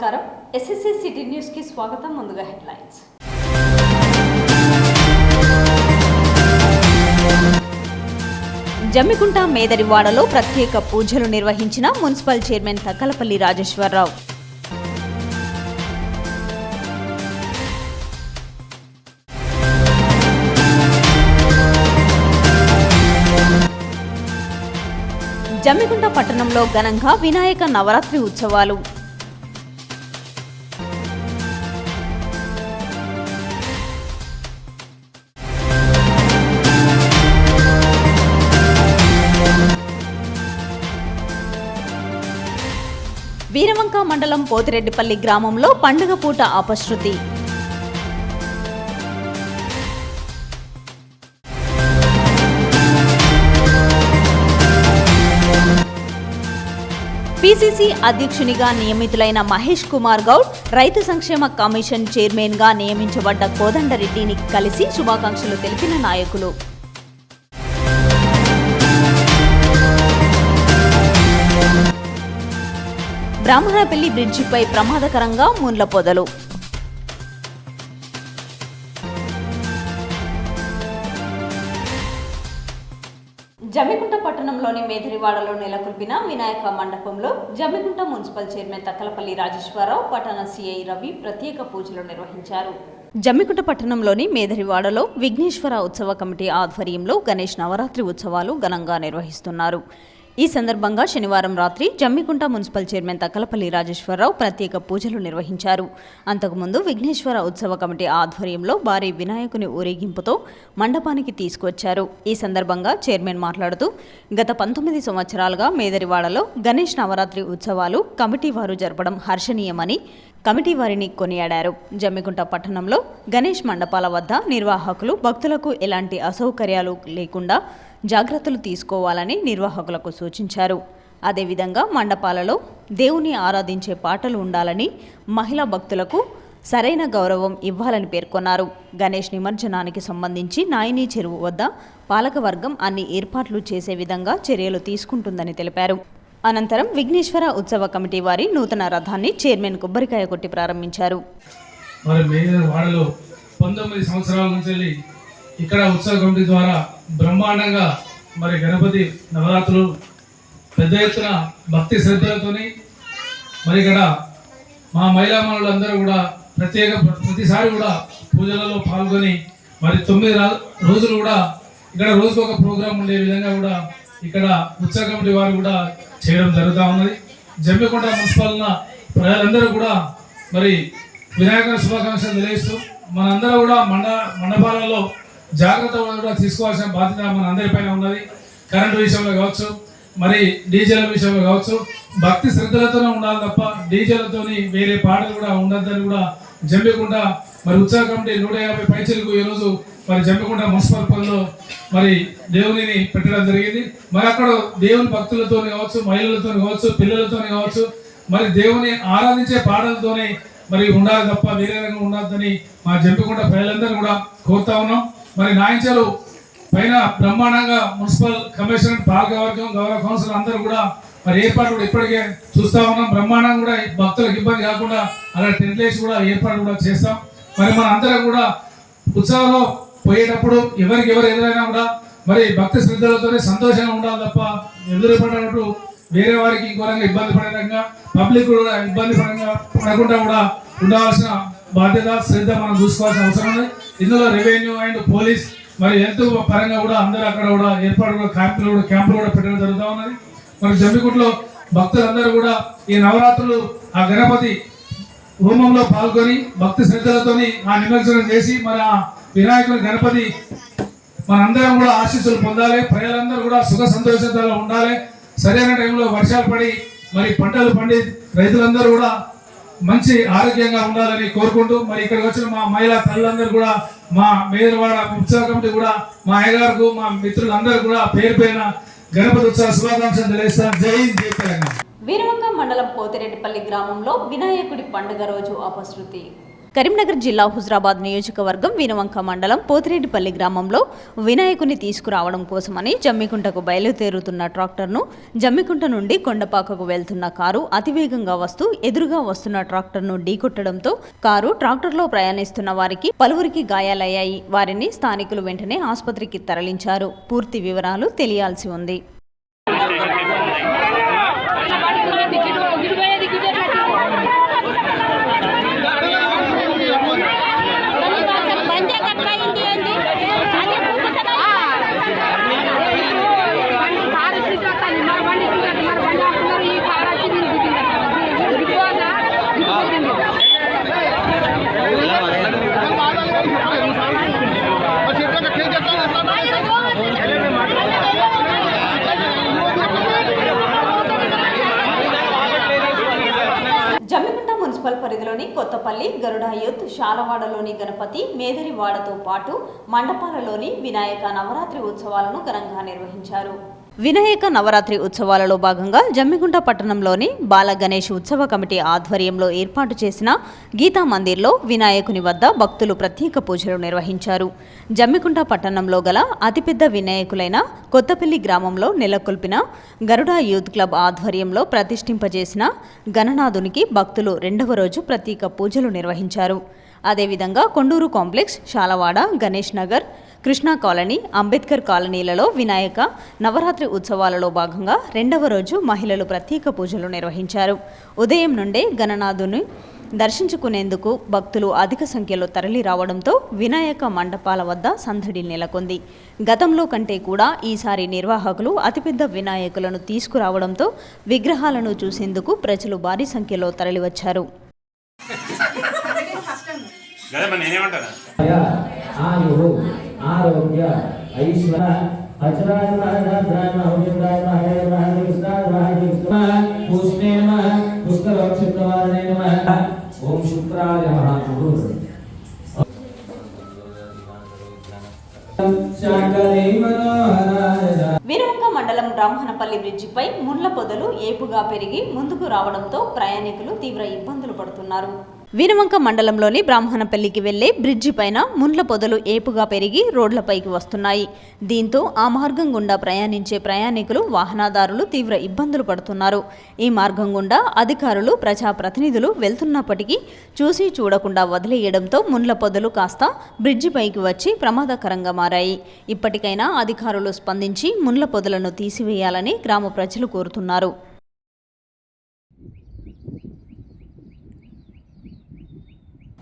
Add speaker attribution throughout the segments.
Speaker 1: నమస్కారం. SSC city న్యూస్కి స్వాగతం. ముందుగా హెడ్లైన్స్. జమ్మికుంట మేదరివాడలో ప్రత్యేక పూజలు నిర్వహించిన మున్సిపల్ చైర్మన్ తక్కలపల్లి రాజేశ్వరరావు. జమ్మికుంట పట్టణంలో ఘనంగా వినాయక నవరాత్రి ఉత్సవాలు. మండలం పోతిరెడ్డిపల్లి గ్రామంలో పండుగ పూట అపశృతి. పిసిసి అధ్యక్షునిగా నియమితులైన మహేష్ కుమార్ గౌడ్ రైతు సంక్షేమ కమిషన్ చైర్మన్గా నియమించబడ్డ కోదండరెడ్డిని కలిసి శుభాకాంక్షలు తెలిపిన నాయకులు. బ్రాహ్మణపల్లి బ్రిడ్జిపై ప్రమాదకరంగా ముండ్ల పొదలు. జమ్మికుంట పట్టణంలోని మేదిరివాడలో నెలకొల్పిన వినాయక మండపంలో జమ్మికుంట మున్సిపల్ చైర్మన్ తక్కలపల్లి రాజేశ్వరరావు పట్టణ సిఐ రవి ప్రత్యేక పూజలు నిర్వహించారు. జమ్మికుంట పట్టణంలోని మేధరివాడలో విఘ్నేశ్వర ఉత్సవ కమిటీ ఆధ్వర్యంలో గణేష్ నవరాత్రి ఉత్సవాలు ఘనంగా నిర్వహిస్తున్నారు. ఈ సందర్భంగా శనివారం రాత్రి జమ్మికుంట మున్సిపల్ చైర్మన్ తక్కలపల్లి రాజేశ్వరరావు ప్రత్యేక పూజలు నిర్వహించారు. అంతకుముందు విఘ్నేశ్వర ఉత్సవ కమిటీ ఆధ్వర్యంలో భారీ వినాయకుని ఊరేగింపుతో మండపానికి తీసుకువచ్చారు. ఈ సందర్భంగా చైర్మన్ మాట్లాడుతూ గత పంతొమ్మిది సంవత్సరాలుగా మేదరివాడలో గణేష్ నవరాత్రి ఉత్సవాలు కమిటీ వారు జరపడం హర్షణీయమని కమిటీ వారిని కొనియాడారు. జమ్మికుంట పట్టణంలో గణేష్ మండపాల వద్ద నిర్వాహకులు భక్తులకు ఎలాంటి అసౌకర్యాలు లేకుండా జాగ్రత్తలు తీసుకోవాలని నిర్వాహకులకు సూచించారు. అదేవిధంగా మండపాలలో దేవుని ఆరాధించే పాటలు ఉండాలని మహిళా భక్తులకు సరైన గౌరవం ఇవ్వాలని పేర్కొన్నారు. గణేష్ నిమజ్జనానికి సంబంధించి నాయని చెరువు వద్ద పాలకవర్గం అన్ని ఏర్పాట్లు చేసే విధంగా చర్యలు తీసుకుంటుందని తెలిపారు. అనంతరం విఘ్నేశ్వర ఉత్సవ కమిటీ వారి నూతన రథాన్ని చైర్మన్ కొబ్బరికాయ కొట్టి ప్రారంభించారు.
Speaker 2: మరి మేజర్ వాడలో పంతొమ్మిది సంవత్సరాల నుంచి ఇక్కడ ఉత్సవ కమిటీ ద్వారా బ్రహ్మాండంగా మరి గణపతి నవరాత్రులు పెద్ద ఎత్తున భక్తి శ్రద్ధలతోని మరి ఇక్కడ మా మహిళామణులందరూ కూడా ప్రత్యేక ప్రతిసారి కూడా పూజలలో పాల్గొని మరి తొమ్మిది రా- రోజులు కూడా ఇక్కడ రోజుకు ఒక ప్రోగ్రాం ఉండే విధంగా కూడా ఇక్కడ ఉత్సవ కమిటీ వారు కూడా చేయడం జరుగుతూ ఉన్నది. జమ్మికొండ మున్సిపల్ ప్రజలందరూ కూడా మరి వినాయకుని శుభాకాంక్షలు తెలియజేస్తూ మనందరూ కూడా మండ మండపాలలో జాగ్రత్త కూడా తీసుకోవాల్సిన బాధ్యత మన అందరిపైన ఉన్నది. కరెంటు విషయంలో కావచ్చు మరి డీజేల విషయంలో కావచ్చు భక్తి శ్రద్ధలతోనే ఉండాలి తప్ప డీజేలతోని వేరే పాటలు కూడా ఉండద్దని కూడా జమ్మికుంట మరి ఉత్సాహ కమిటీ నూట యాభై పైచలకు ఈరోజు మరి జమ్మికుంట మున్సిపల్ పనిలో మరి దేవునిని పెట్టడం జరిగింది. మరి అక్కడ దేవుని భక్తులతో కావచ్చు మహిళలతో కావచ్చు పిల్లలతో కావచ్చు మరి దేవుని ఆరాధించే పాటలతోనే మరి ఉండాలి తప్ప వేరే రంగం ఉండద్దని మా జంపికుంట ప్రజలందరూ కూడా కోరుతా ఉన్నాం. మరి నాయించారు పైన బ్రహ్మాండంగా మున్సిపల్ కమిషనర్ పాలకవర్గం గౌరవ కౌన్సిల్ అందరూ కూడా మరి ఏర్పాటు కూడా ఇప్పటికే చూస్తా ఉన్నాం. బ్రహ్మాండం కూడా భక్తులకు ఇబ్బంది కాకుండా అలా టెంట్లేసి కూడా ఏర్పాటు కూడా చేస్తాం. మరి మన అందరం కూడా ఉత్సవంలో పోయేటప్పుడు ఎవరికి ఎవరు ఎదురైనా కూడా మరి భక్తి శ్రద్ధలతోనే సంతోషంగా ఉండాలి తప్ప ఎదురుపడినట్టు వేరే వారికి ఇంకో ఇబ్బంది పడే పబ్లిక్ కూడా ఇబ్బంది పడంగా పడకుండా కూడా ఉండాల్సిన బాధ్యత శ్రద్ధ మనం చూసుకోవాల్సిన అవసరం ఉంది. ఇందులో రెవెన్యూ అండ్ పోలీస్ మరి హెల్త్ పరంగా కూడా అందరూ అక్కడ కూడా ఏర్పాటు కూడా క్యాంపులు కూడా క్యాంపులు కూడా పెట్టడం జరుగుతూ ఉన్నది. మరి జమ్మికుంటలో భక్తులందరూ కూడా ఈ నవరాత్రులు ఆ గణపతి హోమంలో పాల్గొని భక్తి శ్రద్ధలతోని ఆ నిమజ్జనం చేసి మరి ఆ వినాయకుని గణపతి మనందరం కూడా ఆశీస్సులు పొందాలి. ప్రజలందరూ కూడా సుఖ సంతోషాలతో ఉండాలి. సరైన టైంలో వర్షాలు పడి మరి పంటలు పండి రైతులందరూ కూడా మంచి ఆరోగ్యంగా ఉండాలని కోరుకుంటూ మరి ఇక్కడికి వచ్చిన మా మహిళా తల్లులందరూ కూడా మా మేదరవాడ ఉత్సవ కమిటీ కూడా మా అయ్యగారు మా మిత్రులందరూ కూడా పేరు పైన గణపతి ఉత్సవ శుభాకాంక్షలు తెలియజేస్తాను జై జై తెలంగాణ.
Speaker 1: వీరవంక మండలం పోతిరెడ్డిపల్లి గ్రామంలో వినాయకుడి పండుగ రోజు అపశృతి కరీంనగర్ జిల్లా హుజరాబాద్ నియోజకవర్గం వినవంక మండలం పోతిరెడ్డిపల్లి గ్రామంలో వినాయకుని తీసుకురావడం కోసమని జమ్మికుంటకు బయలుదేరుతున్న ట్రాక్టర్ను జమ్మికుంట నుండి కొండపాకకు వెళ్తున్న కారు అతివేగంగా వస్తూ ఎదురుగా వస్తున్న ట్రాక్టర్ను ఢీకొట్టడంతో కారు ట్రాక్టర్లో ప్రయాణిస్తున్న వారికి పలువురికి గాయాలయ్యాయి. వారిని స్థానికులు వెంటనే ఆసుపత్రికి తరలించారు. పూర్తి వివరాలు తెలియాల్సి ఉంది జమ్మికుంట మున్సిపల్ పరిధిలోని కొత్తపల్లి గరుడ యూత్ శాలవాడలోని గణపతి మేదరివాడతో పాటు మండపాలలోని వినాయక నవరాత్రి ఉత్సవాలను ఘనంగా నిర్వహించారు. వినాయక నవరాత్రి ఉత్సవాలలో భాగంగా జమ్మిగుంట పట్టణంలోని బాల గణేష్ ఉత్సవ కమిటీ ఆధ్వర్యంలో ఏర్పాటు చేసిన గీతా మందిర్లో వినాయకుని వద్ద భక్తులు ప్రత్యేక పూజలు నిర్వహించారు. జమ్మికుంట పట్టణంలో గల అతిపెద్ద వినాయకులైన కొత్తపల్లి గ్రామంలో నెలకొల్పిన గరుడ యూత్ క్లబ్ ఆధ్వర్యంలో ప్రతిష్ఠింపజేసిన గణనాథునికి భక్తులు రెండవ రోజు ప్రత్యేక పూజలు నిర్వహించారు. అదేవిధంగా కొండూరు కాంప్లెక్స్ శాలవాడ గణేష్ నగర్ కృష్ణా కాలనీ అంబేద్కర్ కాలనీలలో వినాయక నవరాత్రి ఉత్సవాలలో భాగంగా రెండవ రోజు మహిళలు ప్రత్యేక పూజలు నిర్వహించారు. ఉదయం నుండే గణనాథుని దర్శించుకునేందుకు భక్తులు అధిక సంఖ్యలో తరలి రావడంతో వినాయక మండపాల వద్ద సందడి నెలకొంది. గతంలో కంటే కూడా ఈసారి నిర్వాహకులు అతిపెద్ద వినాయకులను తీసుకురావడంతో విగ్రహాలను చూసేందుకు ప్రజలు భారీ సంఖ్యలో తరలివచ్చారు.
Speaker 3: నేనేమంటాను?
Speaker 4: ఆరోగ్య ఐశ్వర అచరాయ మహోజరాయ పుష్ణే నమ నమ. ఓం శుక్రాయ మహాగురు
Speaker 1: మండలం బ్రాహ్మణపల్లి బ్రిడ్జిపై ముళ్ళ పొదలు ఏపుగా పెరిగి ముందుకు రావడంతో ప్రయాణికులు తీవ్ర ఇబ్బందులు పడుతున్నారు. వీరవంక మండలంలోని బ్రాహ్మణపల్లికి వెళ్ళే బ్రిడ్జి పైన ముండ్ల పొదలు ఏపుగా పెరిగి రోడ్లపైకి వస్తున్నాయి. దీంతో ఆ మార్గం గుండా ప్రయాణించే ప్రయాణికులు వాహనదారులు తీవ్ర ఇబ్బందులు పడుతున్నారు. ఈ మార్గం గుండా అధికారులు ప్రజాప్రతినిధులు వెళ్తున్నప్పటికీ చూసి చూడకుండా వదిలేయడంతో ముండ్ల పొదలు కాస్త బ్రిడ్జి పైకి వచ్చి ప్రమాదకరంగా మారాయి. ఇప్పటికైనా అధికారులు స్పందించి ముండ్ల పొదలను తీసివేయాలని గ్రామ ప్రజలు కోరుతున్నారు.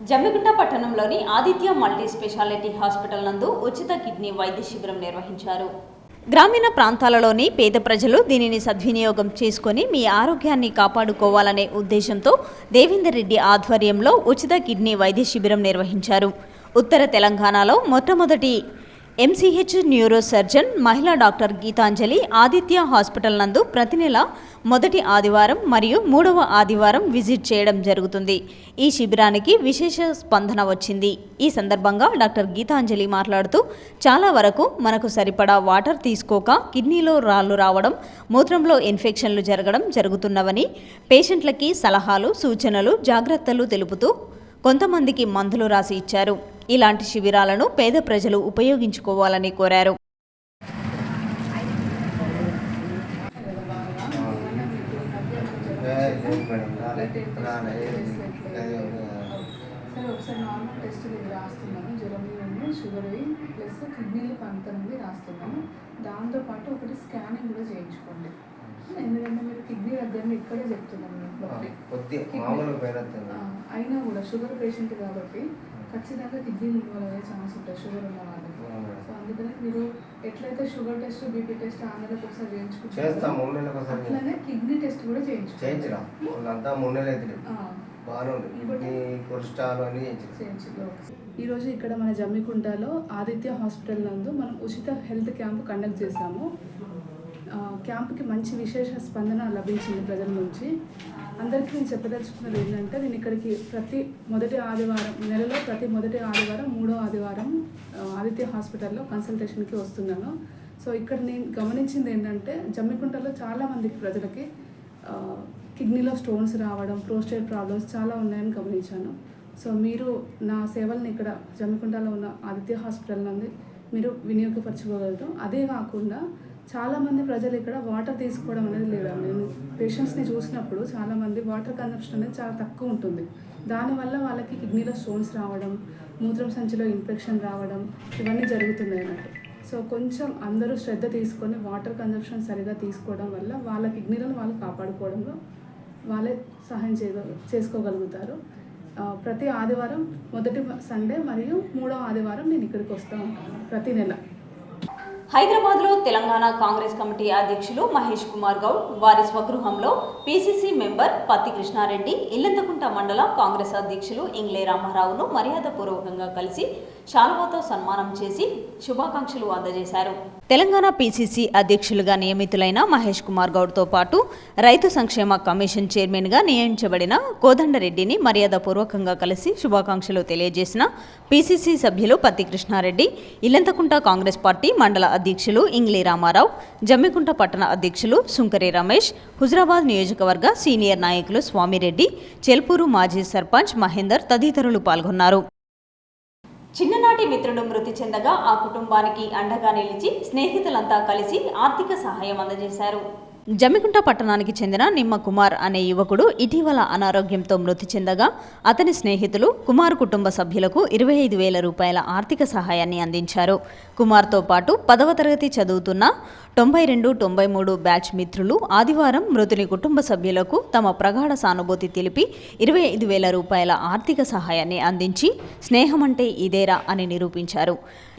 Speaker 1: జమ్మిగుంట పట్టణంలోని ఆదిత్య మల్టీ స్పెషాలిటీ హాస్పిటల్ నందు ఉచిత కిడ్నీ వైద్య శిబిరం నిర్వహించారు. గ్రామీణ ప్రాంతాలలోని పేద ప్రజలు దీనిని సద్వినియోగం చేసుకొని మీ ఆరోగ్యాన్ని కాపాడుకోవాలనే ఉద్దేశంతో దేవేందర్ రెడ్డి ఆధ్వర్యంలో ఉచిత కిడ్నీ వైద్య శిబిరం నిర్వహించారు. ఉత్తర తెలంగాణలో మొట్టమొదటి ఎంసీహెచ్ న్యూరో సర్జన్ మహిళా డాక్టర్ గీతాంజలి ఆదిత్య హాస్పిటల్ నందు ప్రతి నెల మొదటి ఆదివారం మరియు మూడవ ఆదివారం విజిట్ చేయడం జరుగుతుంది. ఈ శిబిరానికి విశేష స్పందన వచ్చింది. ఈ సందర్భంగా డాక్టర్ గీతాంజలి మాట్లాడుతూ చాలా వరకు మనకు సరిపడా వాటర్ తీసుకోక కిడ్నీలో రాళ్ళు రావడం మూత్రంలో ఇన్ఫెక్షన్లు జరగడం జరుగుతున్నవని పేషెంట్లకి సలహాలు సూచనలు జాగ్రత్తలు తెలుపుతూ కొంతమందికి మందులు రాసి ఇచ్చారు. ఇలాంటి శిబిరాలను పేద ప్రజలు ఉపయోగించుకోవాలని కోరారు.
Speaker 5: సరే ఒకసారి నార్మల్ ప్లస్ కిడ్నీలు దాంతోపాటు ఒకటి స్కానింగ్ కూడా చేయించుకోండి. ఎందుకంటే మీరు కిడ్నీ ఇక్కడే.
Speaker 6: కొద్దిగా
Speaker 5: కిడ్నీ- అయినా కూడా షుగర్ పేషెంట్ కాబట్టి ఖచ్చితంగా కిడ్నీలు ఇన్వాల్వ్ అయ్యే ఛాన్స్ ఉంటుంది షుగర్ ఉన్న వాళ్ళకి. సో అందుకని మీరు ఎట్లయితే షుగర్ టెస్ట్ బీపీ టెస్ట్ ఆ నెలకు ఒకసారి చేయించుకుంటారో అట్లనే కిడ్నీ టెస్ట్ కూడా
Speaker 6: కిడ్నీ చేయించరా
Speaker 5: ఈరోజు ఇక్కడ మన జమ్మికుంటలో ఆదిత్య హాస్పిటల్ నందు మనం ఉచిత హెల్త్ క్యాంప్ కండక్ట్ చేశాము. ఆ, క్యాంప్కి మంచి విశేష స్పందన లభించింది ప్రజల నుంచి. అందరికీ నేను చెప్పదలుచుకున్నది ఏంటంటే నేను ఇక్కడికి ప్రతి మొదటి ఆదివారం నెలలో ప్రతి మొదటి ఆదివారం మూడో ఆదివారం ఆదిత్య హాస్పిటల్లో కన్సల్టేషన్కి వస్తున్నాను. సో ఇక్కడ నేను గమనించింది ఏంటంటే జమ్మికుంటలో చాలామంది ప్రజలకి కిడ్నీలో స్టోన్స్ రావడం ప్రోస్టేట్ ప్రాబ్లమ్స్ చాలా ఉన్నాయని గమనించాను. సో మీరు నా సేవల్ని ఇక్కడ జమ్మికుంటలో ఉన్న ఆదిత్య హాస్పిటల్ నుండి మీరు వినియోగపరచుకోగలరు. అదే కాకుండా చాలామంది ప్రజలు ఇక్కడ వాటర్ తీసుకోవడం అనేది లేదా. నేను పేషెంట్స్ని చూసినప్పుడు చాలామంది వాటర్ కన్సంప్షన్ అనేది చాలా తక్కువ ఉంటుంది. దానివల్ల వాళ్ళకి కిడ్నీలో స్టోన్స్ రావడం మూత్రం సంచిలో ఇన్ఫెక్షన్ రావడం ఇవన్నీ జరుగుతున్నాయి అన్నట్టు. సో కొంచెం అందరూ శ్రద్ధ తీసుకొని వాటర్ కన్జంప్షన్ సరిగా తీసుకోవడం వల్ల వాళ్ళ కిడ్నీలను వాళ్ళు కాపాడుకోవడంలో వాళ్ళే సహాయం చేయగ చేసుకోగలుగుతారు. ప్రతి ఆదివారం మొదటి సండే మరియు మూడవ ఆదివారం నేను ఇక్కడికి వస్తూ ఉంటాను ప్రతి నెల.
Speaker 1: హైదరాబాద్లో తెలంగాణ కాంగ్రెస్ కమిటీ అధ్యక్షులు మహేష్ కుమార్ గౌడ్ వారి స్వగృహంలో పీసీసీ మెంబర్ పత్తి కృష్ణారెడ్డి ఇల్లంతకుంట మండల కాంగ్రెస్ అధ్యక్షులు ఇంగ్లే రామారావును మర్యాదపూర్వకంగా కలిసి శాలువాతో సన్మానం చేసి శుభాకాంక్షలు అందజేశారు. తెలంగాణ పీసీసీ అధ్యక్షులుగా నియమితులైన మహేష్ కుమార్ గౌడ్తో పాటు రైతు సంక్షేమ కమిషన్ చైర్మన్గా నియమించబడిన కోదండరెడ్డిని మర్యాదపూర్వకంగా కలిసి శుభాకాంక్షలు తెలియజేసిన పీసీసీ సభ్యులు పత్తి కృష్ణారెడ్డి ఇల్లంతకుంట కాంగ్రెస్ పార్టీ మండల అధ్యక్షులు ఇంగ్లీ రామారావు జమ్మికుంట పట్టణ అధ్యక్షులు సుంకరే రమేష్ హుజరాబాద్ నియోజకవర్గ సీనియర్ నాయకులు స్వామిరెడ్డి చెల్పూరు మాజీ సర్పంచ్ మహేందర్ తదితరులు పాల్గొన్నారు. చిన్ననాటి మిత్రుడు మృతి చెందగా ఆ కుటుంబానికి అండగా నిలిచి స్నేహితులంతా కలిసి ఆర్థిక సహాయం అందజేశారు. జమ్మికుంట పట్టణానికి చెందిన నిమ్మ కుమార్ అనే యువకుడు ఇటీవల అనారోగ్యంతో మృతి చెందగా అతని స్నేహితులు కుమార్ కుటుంబ సభ్యులకు ఇరవై ఐదు వేల రూపాయల ఆర్థిక సహాయాన్ని అందించారు. కుమార్తో పాటు పదవ తరగతి చదువుతున్న తొంభై రెండు తొంభై మూడు బ్యాచ్ మిత్రులు ఆదివారం మృతుని కుటుంబ సభ్యులకు తమ ప్రగాఢ సానుభూతి తెలిపి ఇరవై ఐదు వేల రూపాయల ఆర్థిక సహాయాన్ని అందించి స్నేహమంటే ఇదేరా అని నిరూపించారు.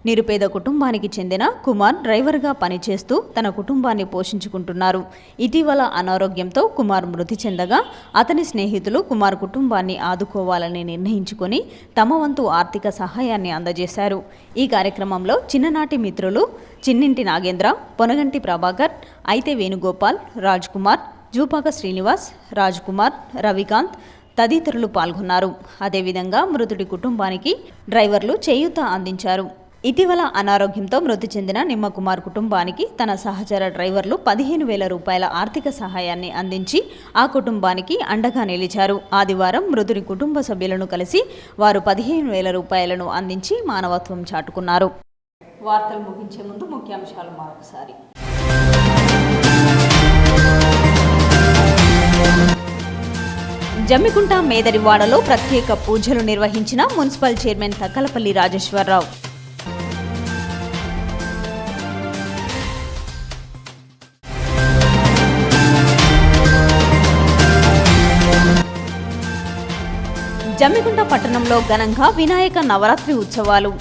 Speaker 1: నిరుపేద కుటుంబానికి చెందిన కుమార్ డ్రైవర్గా పనిచేస్తూ తన కుటుంబాన్ని పోషించుకుంటున్నారు. ఇటీవల అనారోగ్యంతో కుమార్ మృతి చెందగా అతని స్నేహితులు కుమార్ కుటుంబాన్ని ఆదుకోవాలని నిర్ణయించుకొని తమ వంతు ఆర్థిక సహాయాన్ని అందజేశారు. ఈ కార్యక్రమంలో చిన్ననాటి మిత్రులు చిన్నింటి నాగేంద్ర పొనగంటి ప్రభాకర్ అయితే వేణుగోపాల్ రాజ్ కుమార్ జూపాక శ్రీనివాస్ రాజ్ కుమార్ రవికాంత్ తదితరులు పాల్గొన్నారు. అదేవిధంగా మృతుడి కుటుంబానికి డ్రైవర్లు చేయూత అందించారు. ఇటీవల అనారోగ్యంతో మృతి చెందిన నిమ్మకుమార్ కుటుంబానికి తన సహచర డ్రైవర్లు పదిహేను వేల రూపాయల ఆర్థిక సహాయాన్ని అందించి ఆ కుటుంబానికి అండగా నిలిచారు. ఆదివారం మృతుని కుటుంబ సభ్యులను కలిసి వారు పదిహేను వేల రూపాయలను అందించి మానవత్వం చాటుకున్నారు. వార్తలు ముగించే ముందు ముఖ్యాంశాలు మరొకసారి. జమ్మికుంట మేదరివాడలో ప్రత్యేక పూజలు నిర్వహించిన మున్సిపల్ చైర్మన్ తక్కలపల్లి రాజేశ్వరరావు. జమ్మిగుంట పట్టణంలో ఘనంగా వినాయక నవరాత్రి ఉత్సవాలు.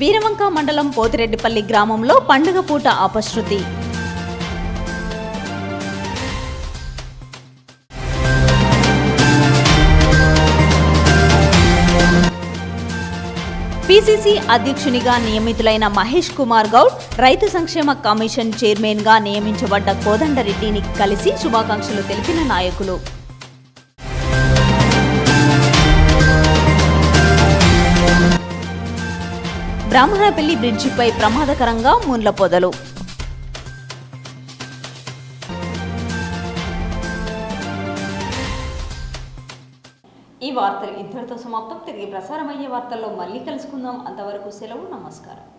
Speaker 1: వీరవంక మండలం పోతిరెడ్డిపల్లి గ్రామంలో పండుగ పూట అపశృతి. పిసిసి అధ్యక్షునిగా నియమితులైన మహేష్ కుమార్ గౌడ్ రైతు సంక్షేమ కమిషన్ చైర్మన్గా నియమించబడ్డ కోదండరెడ్డిని కలిసి శుభాకాంక్షలు తెలిపిన నాయకులు. బ్రాహ్మణపల్లి బ్రిడ్జిపై ప్రమాదకరంగా ముండ్ల పొదలు. ఈ వార్తలు ఇంతటితో సమాప్తం. తిరిగి ప్రసారమయ్యే వార్తల్లో మళ్ళీ కలుసుకుందాం. అంతవరకు సెలవు నమస్కారం.